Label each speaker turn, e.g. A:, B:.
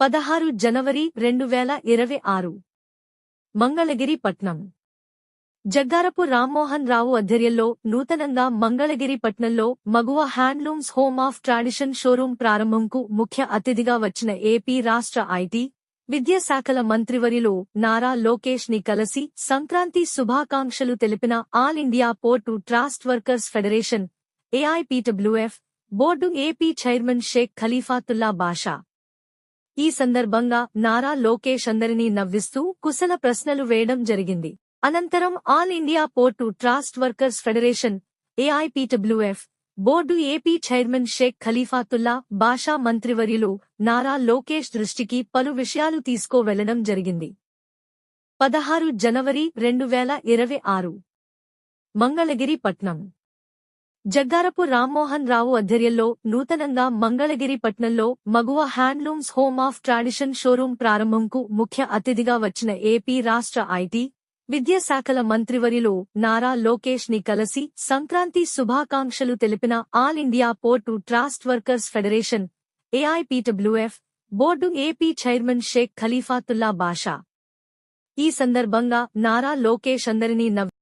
A: పదహారు జనవరి రెండు వేల ఇరవై ఆరు. మంగళగిరి పట్నం. జగ్గారపు రామ్మోహన్ రావు ఆధ్వర్యంలో నూతనంగా మంగళగిరి పట్నంలో Maguva handlooms home of tradition showroom ప్రారంభంకు ముఖ్య అతిథిగా వచ్చిన ఏపీ రాష్ట్ర ఐటీ విద్యాశాఖల మంత్రివర్యులు నారా లోకేష్ని కలిసి సంక్రాంతి శుభాకాంక్షలు తెలిపిన all India port trust workers federation AIPWF board AP chairman Sheikh Khalifathullah Basha. ఈ సందర్భంగా నారా లోకేష్ అందరినీ నవ్విస్తూ కుశల ప్రశ్నలు వేయడం జరిగింది. అనంతరం all India port trust workers federation AIPWF board AP chairman Sheikh Khalifathullah Basha మంత్రివర్యులు నారా లోకేష్ దృష్టికి పలు విషయాలు తీసుకోవెళ్ళడం జరిగింది. పదహారు జనవరి రెండు వేల ఇరవై ఆరు. మంగళగిరి పట్నం. జగ్గారపు రామ్మోహన్ రావు ఆధ్వర్యంలో నూతనంగా మంగళగిరి పట్నంలో Maguva handlooms home of tradition showroom ప్రారంభంకు ముఖ్య అతిథిగా వచ్చిన ఏపీ రాష్ట్ర ఐటీ విద్యాశాఖల మంత్రివర్యులు నారా లోకేష్ని కలిసి సంక్రాంతి శుభాకాంక్షలు తెలిపిన all India port trust workers federation AIPWF board AP chairman Sheikh Khalifathullah Basha. ఈ సందర్భంగా నారా లోకేష్ అందరినీ నవ్వి